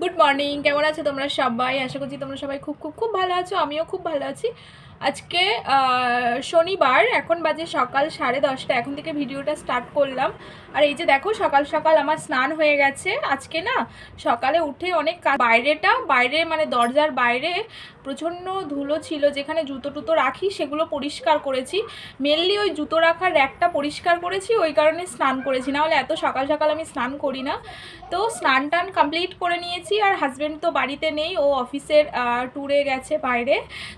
Good morning কেমন আছো তোমরা সবাই? আশা করছি তোমরা সবাই খুব খুব খুব ভালো আছো, আমিও খুব ভালো আছি। আজকে শনিবার, এখন বাজে সকাল সাড়ে দশটা, এখন থেকে ভিডিওটা স্টার্ট করলাম। আর এই যে দেখো, সকাল সকাল আমার স্নান হয়ে গেছে। আজকে না, সকালে উঠে অনেক বাইরেটা, বাইরে মানে দরজার বাইরে প্রচণ্ড ধুলো ছিল, যেখানে জুতো টুতো রাখি, সেগুলো পরিষ্কার করেছি। মেনলি ওই জুতো রাখার র্যাকটা পরিষ্কার করেছি, ওই কারণে স্নান করেছি। না হলে এত সকাল সকাল আমি স্নান করি না। তো স্নান টান কমপ্লিট করে নিয়েছি, আর হাজব্যান্ড তো বাড়িতে নেই, ও অফিসের ট্যুরে গেছে বাইরে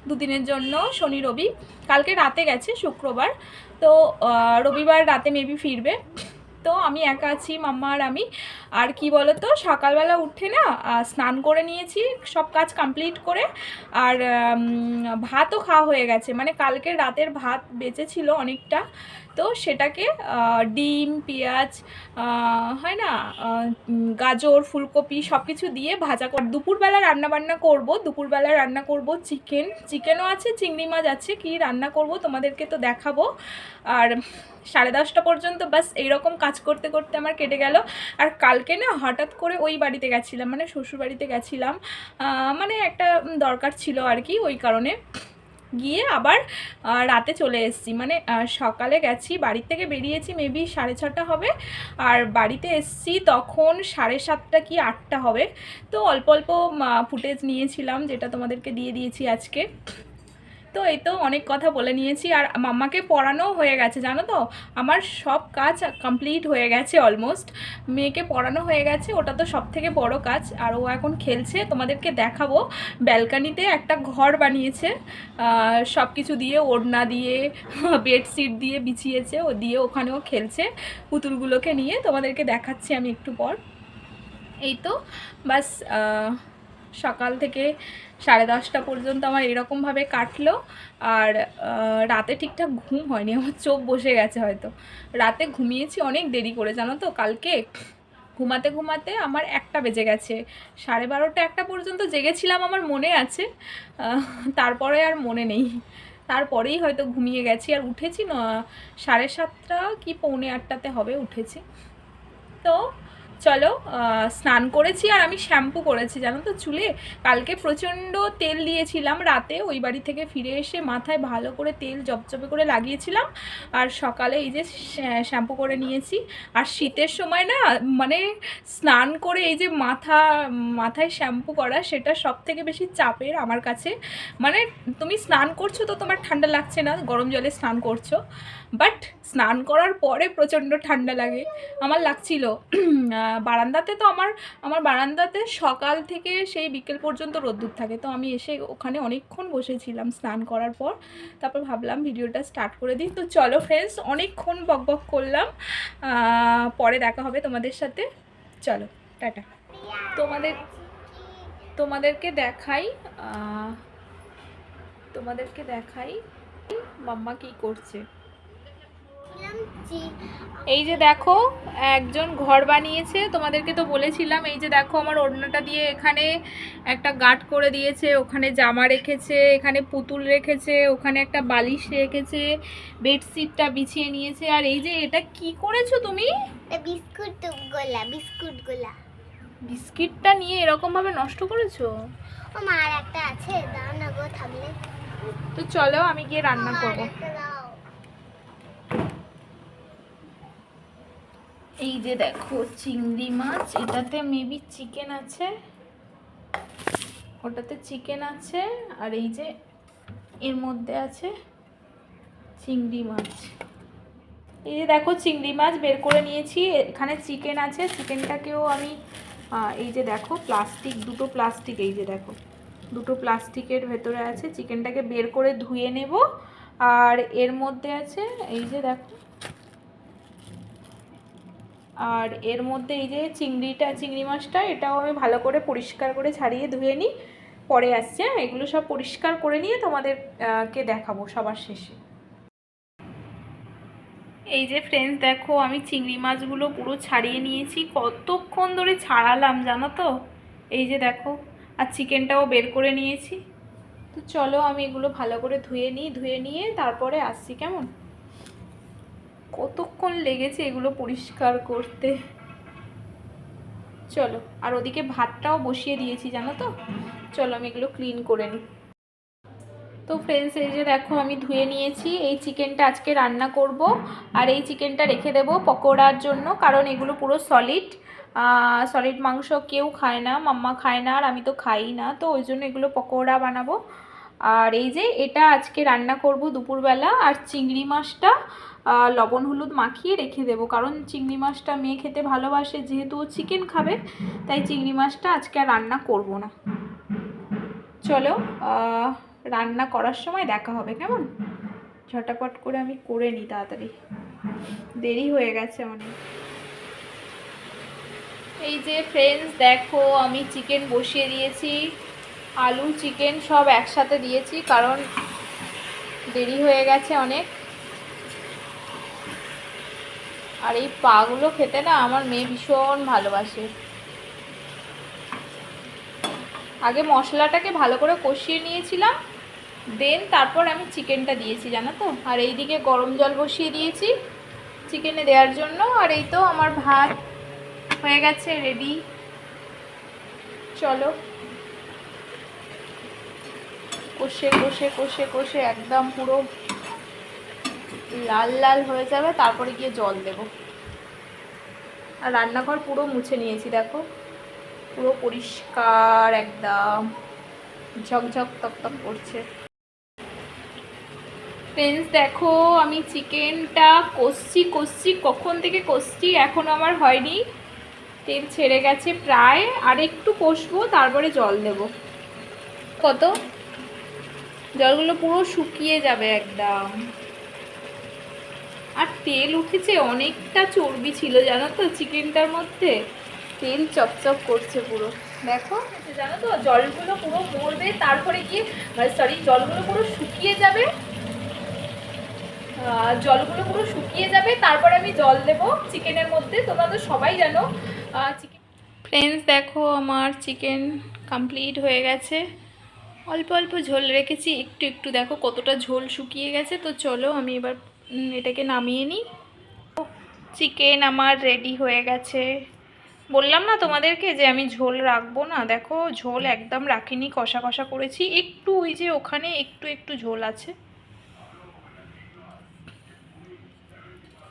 দুদিনের জন্য। শনি, রবি। কালকে রাতে গেছে, শুক্রবার। তো রবিবার রাতে মেবি ফিরবে। তো আমি একা আছি, মাম্মা আর আমি। আর কি বলো তো সকালবেলা উঠে না স্নান করে নিয়েছি, সব কাজ কমপ্লিট করে। আর ভাতও খাওয়া হয়ে গেছে। মানে কালকে রাতের ভাত বেঁচেছিল অনেকটা। তো সেটাকে ডিম, পেঁয়াজ হয় না গাজর, ফুলকপি সব কিছু দিয়ে ভাজা কর, দুপুরবেলা রান্না বান্না করব, দুপুরবেলা রান্না করব চিকেন, চিকেনও আছে, চিংড়ি মাছ আছে, কি রান্না করব তোমাদেরকে তো দেখাবো। আর সাড়ে দশটা পর্যন্ত বাস এইরকম কাজ করতে করতে আমার কেটে গেল। আর কালকে না হঠাৎ করে ওই বাড়িতে গেছিলাম মানে শ্বশুর বাড়িতে গেছিলাম মানে একটা দরকার ছিল আর কি, ওই কারণে গিয়ে আবার রাতে চলে এসেছি। মানে সকালে গেছি, বাড়ির থেকে বেরিয়েছি মেবি সাড়ে ছটা হবে। আর বাড়িতে এসছি তখন সাড়ে সাতটা কি আটটা হবে। তো অল্প অল্প ফুটেজ নিয়েছিলাম, যেটা তোমাদেরকে দিয়ে দিয়েছি আজকে। তো এই তো অনেক কথা বলে নিয়েছি আর মাম্মাকে পড়ানো হয়ে গেছে, জানো তো? আমার সব কাজ কমপ্লিট হয়ে গেছে অলমোস্ট মেয়েকে পড়ানো হয়ে গেছে, ওটা তো সব থেকে বড় কাজ। আর ও এখন খেলছে, তোমাদেরকে দেখাবো। ব্যালকানিতে একটা ঘর বানিয়েছে সব কিছু দিয়ে ওড়না দিয়ে, বেডশিট দিয়ে বিছিয়েছে, ও দিয়ে ওখানেও খেলছে। পুতুলগুলোকে নিয়ে তোমাদেরকে দেখাচ্ছি আমি একটু পর। এই তো, বাস সকাল থেকে সাড়ে দশটা পর্যন্ত আমার এরকমভাবে কাটলো। আর রাতে ঠিকঠাক ঘুম হয়নি, আমার চোখ বসে গেছে হয়তো। রাতে ঘুমিয়েছি, অনেক দেরি করে, জানো তো? কালকে ঘুমাতে ঘুমাতে আমার একটা বেজে গেছে। সাড়ে বারোটা একটা পর্যন্ত জেগেছিলাম আমার মনে আছে। তারপরে আর মনে নেই। তারপরেই হয়তো ঘুমিয়ে গেছি। আর উঠেছি না, সাড়ে সাতটা কি পৌনে আটটাতে হবে উঠেছি। তো চলো স্নান করেছি আর আমি শ্যাম্পু করেছি, জানো তো চুলে? কালকে প্রচণ্ড তেল দিয়েছিলাম রাতে, ওই বাড়ি থেকে ফিরে এসে মাথায় ভালো করে তেল জপজপে করে লাগিয়েছিলাম আর সকালে এই যে শ্যাম্পু করে নিয়েছি। আর শীতের সময় না মানে স্নান করে এই যে মাথা, মাথায় শ্যাম্পু করা, সেটা সব থেকে বেশি চাপের আমার কাছে। মানে তুমি স্নান করছ তো তোমার ঠান্ডা লাগছে না, গরম জলে স্নান করছ বাট স্নান করার পরে প্রচণ্ড ঠান্ডা লাগে। আমার লাগছিল বারান্দাতে তো আমার আমার বারান্দাতে সকাল থেকে সেই বিকেল পর্যন্ত রোদ্দুর থাকে। তো আমি এসে ওখানে অনেকক্ষণ বসেছিলাম স্নান করার পর। তারপর ভাবলাম ভিডিওটা স্টার্ট করে দিই। তো চলো ফ্রেন্ডস অনেকক্ষণ বক বক করলাম। পরে দেখা হবে তোমাদের সাথে। চলো, টাটা। তোমাদের, তোমাদেরকে দেখাই তোমাদেরকে দেখাই মাম্মা কি করছে। এই যে দেখো একজন ঘর বানিয়েছে তোমাদেরকে তো বলেছিলাম এই যে দেখো আমার ওড়নাটা দিয়ে এখানে একটা গাঁট করে দিয়েছে ওখানে জামা রেখেছে এখানে পুতুল রেখেছে ওখানে একটা বালিশ রেখেছে বেডশিটটা বিছিয়ে নিয়েছে আর এই যে এটা কি করেছ তুমি? বিস্কুট গোলা বিস্কুট গোলা। বিস্কিটটা নিয়ে এরকম ভাবে নষ্ট করেছ? ও একটা আছে দাও না গো থাকলে তো চলো আমি গিয়ে রান্না করব মার একটা দাও এই যে দেখো চিংড়ি মাছ, এটাতে মেবি চিকেন আছে। ওটাতে চিকেন আছে, আর এই যে এর মধ্যে আছে চিংড়ি মাছ। এই যে দেখো চিংড়ি মাছ বের করে নিয়েছি, এখানে চিকেন আছে। চিকেনটাকেও আমি এই যে দেখো প্লাস্টিক দুটো প্লাস্টিক এই যে দেখো। দুটো প্লাস্টিকের ভেতরে আছে। চিকেনটাকে বের করে ধুয়ে নেব। আর এর মধ্যে আছে, এই যে দেখো আর এর মধ্যে এই যে চিংড়িটা চিংড়ি মাছটা এটাও আমি ভালো করে পরিষ্কার করে ছাড়িয়ে ধুয়ে নিই। পরে আসছে হ্যাঁ? এগুলো সব পরিষ্কার করে নিয়ে তোমাদের আহ, কে দেখাবো সবার শেষে। এই যে ফ্রেন্ডস দেখো আমি চিংড়ি মাছগুলো পুরো ছাড়িয়ে নিয়েছি। কতক্ষণ ধরে ছাড়ালাম জানো তো? এই যে দেখো আর চিকেনটাও বের করে নিয়েছি। তো চলো আমি এগুলো ভালো করে ধুয়ে নিই ধুয়ে নিয়ে তারপরে আসছি কেমন? কতক্ষণ লেগেছে এগুলো পরিষ্কার করতে? চলো, আর ওদিকে ভাতটাও বসিয়ে দিয়েছি, জানো তো? চলো আমি এগুলো ক্লিন করে নিই। তো ফ্রেন্ডস এই যে দেখো আমি ধুয়ে নিয়েছি, এই চিকেনটা আজকে রান্না করব, আর এই চিকেনটা রেখে দেবো পকোড়ার জন্য, কারণ এগুলো পুরো সলিড সলিড মাংস কেউ খায় না, মাম্মা খায় না, আর আমি তো খাই না, তো ওই জন্য এগুলো পকোড়া বানাবো। আর এই যে এটা আজকে রান্না করব দুপুরবেলা, আর চিংড়ি মাছটা লবণ হলুদ মাখিয়ে রেখে দেবো। কারণ চিংড়ি মাছটা মেয়ে খেতে ভালোবাসে, যেহেতু ও চিকেন খাবে, তাই চিংড়ি মাছটা আজকে আর রান্না করব না। চলো রান্না করার সময় দেখা হবে, কেমন? ঝটাপট করে আমি করে নিই তাড়াতাড়ি। দেরি হয়ে গেছে অনেক। এই যে ফ্রেন্ডস দেখো, আমি চিকেন বসিয়ে দিয়েছি। আলু চিকেন সব একসাথে দিয়েছি, কারণ দেরি হয়ে গেছে অনেক। আর এই পাগুলো খেতে না আমার মেয়ে ভীষণ ভালোবাসে। আগে মশলাটাকে ভালো করে কষিয়ে নিয়েছিলাম দেন তারপর আমি চিকেনটা দিয়েছি, জানো তো? আর এই দিকে গরম জল বসিয়ে দিয়েছি চিকেনে দেওয়ার জন্য, আর এই তো আমার ভাত হয়ে গেছে রেডি চলো। কষে কষে কষে কষে একদম পুরো লাল লাল হয়ে যাবে, তারপরে গিয়ে জল দেব। আর রান্নাঘর পুরো মুছে নিয়েছি, দেখো। পুরো পরিষ্কার একদম। ঝকঝক তকতক করছে। ফ্রেন্ডস দেখো, আমি চিকেনটা কষছি কষছি, কখন থেকে কষছি এখনও আমার হয়নি। তেল ছেড়ে গেছে প্রায়, আর একটু কষবো, তারপরে জল দেব। কত? জলগুলো পুরো শুকিয়ে যাবে একদম। আর তেল উঠেছে, অনেকটা চর্বি ছিল, জানো তো, চিকেনটার মধ্যে। তেল চপচপ করছে পুরো। দেখো, জানো তো, জলগুলো পুরো মরবে, তারপরে গিয়ে সরি জলগুলো পুরো শুকিয়ে যাবে। জলগুলো পুরো শুকিয়ে যাবে, তারপরে আমি জল দেব চিকেনের মধ্যে, তোমরা তো সবাই জানো। চিকেন ফ্রেন্ডস দেখো, আমার চিকেন কমপ্লিট হয়ে গেছে। অল্প অল্প ঝোল রেখেছি, একটু একটু দেখো কতটা ঝোল শুকিয়ে গেছে, তো চলো আমি এবার এটাকে নামিয়ে নিই। চিকেন আমার রেডি হয়ে গেছে। বললাম না তোমাদেরকে যে আমি ঝোল রাখব না? দেখো, ঝোল একদম রাখিনি, কষা কষা করেছি। একটু ওই যে ওখানে একটু একটু ঝোল আছে।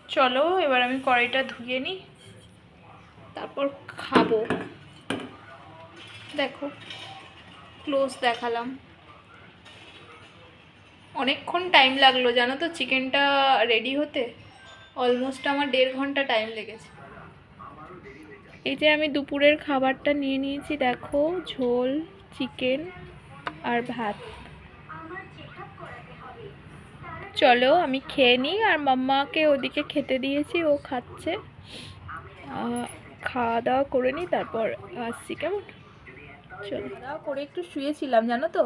চলো, এবার আমি কড়াইটা ধুয়ে নিই। তারপর খাব। দেখো ক্লোজ দেখালাম। অনেকক্ষণ টাইম লাগল, জানো তো? চিকেনটা রেডি হতে অলমোস্ট আমার দেড় ঘণ্টা টাইম লেগেছে। এই যে আমি দুপুরের খাবারটা নিয়ে নিয়েছি, দেখো, ঝোল চিকেন আর ভাত। চলো, আমি খেয়ে নিই আর মাম্মাকে ওদিকে খেতে দিয়েছি, ও খাচ্ছে। খাওয়া দাওয়া করে নিই, তারপর আসছি, কেমন? দাওয়া করে একটু শুয়েছিলাম, জানো তো?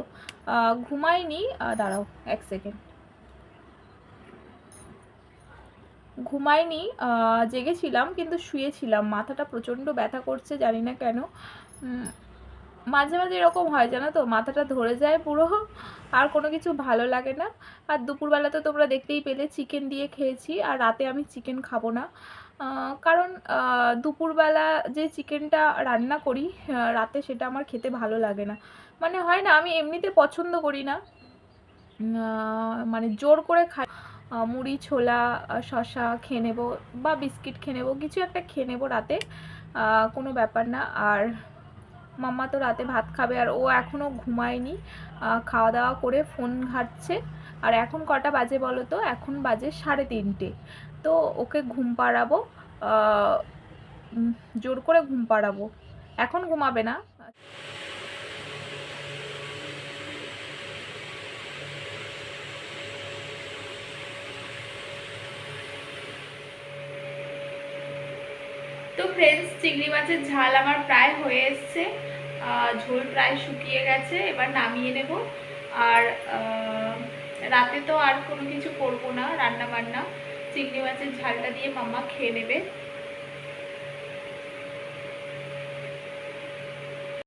ঘুমাইনি। দাঁড়াও, এক সেকেন্ড ঘুমাইনি জেগেছিলাম, কিন্তু শুয়েছিলাম। মাথাটা প্রচণ্ড ব্যথা করছে, জানি না কেন। মাঝে মাঝে এরকম হয়, জানো তো? মাথাটা ধরে যায় পুরো, আর কোনো কিছু ভালো লাগে না। আর দুপুরবেলা তো তোমরা দেখতেই পেলে চিকেন দিয়ে খেয়েছি, আর রাতে আমি চিকেন খাব না। কারণ দুপুরবেলা যে চিকেনটা রান্না করি রাতে সেটা আমার খেতে ভালো লাগে না। মানে হয় না, আমি এমনিতে পছন্দ করি না। মানে জোর করে খাই। মুড়ি, ছোলা শশা খেয়ে নেব বা বিস্কিট খেয়ে নেব, কিছু একটা খেয়ে নেব রাতে। কোনো ব্যাপার না। আর মাম্মা তো রাতে ভাত খাবে, আর ও এখনও ঘুমায়নি। খাওয়া দাওয়া করে ফোন ঘাটছে। আর এখন কটা বাজে বলো তো? এখন বাজে সাড়ে তিনটে। তো ওকে ঘুম পাড়াবো জোর করে ঘুম পাড়াবো। এখন ঘুমাবে না। তো ফ্রেন্ডস চিংড়ি মাছের ঝাল আমার প্রায় হয়ে এসছে। ঝোল প্রায় শুকিয়ে গেছে, এবার নামিয়ে নেব। আর রাতে তো আর কোনো কিছু করব না রান্না বান্না চিংড়ি মাছের ঝালটা দিয়ে মাম্মা খেয়ে নেবে।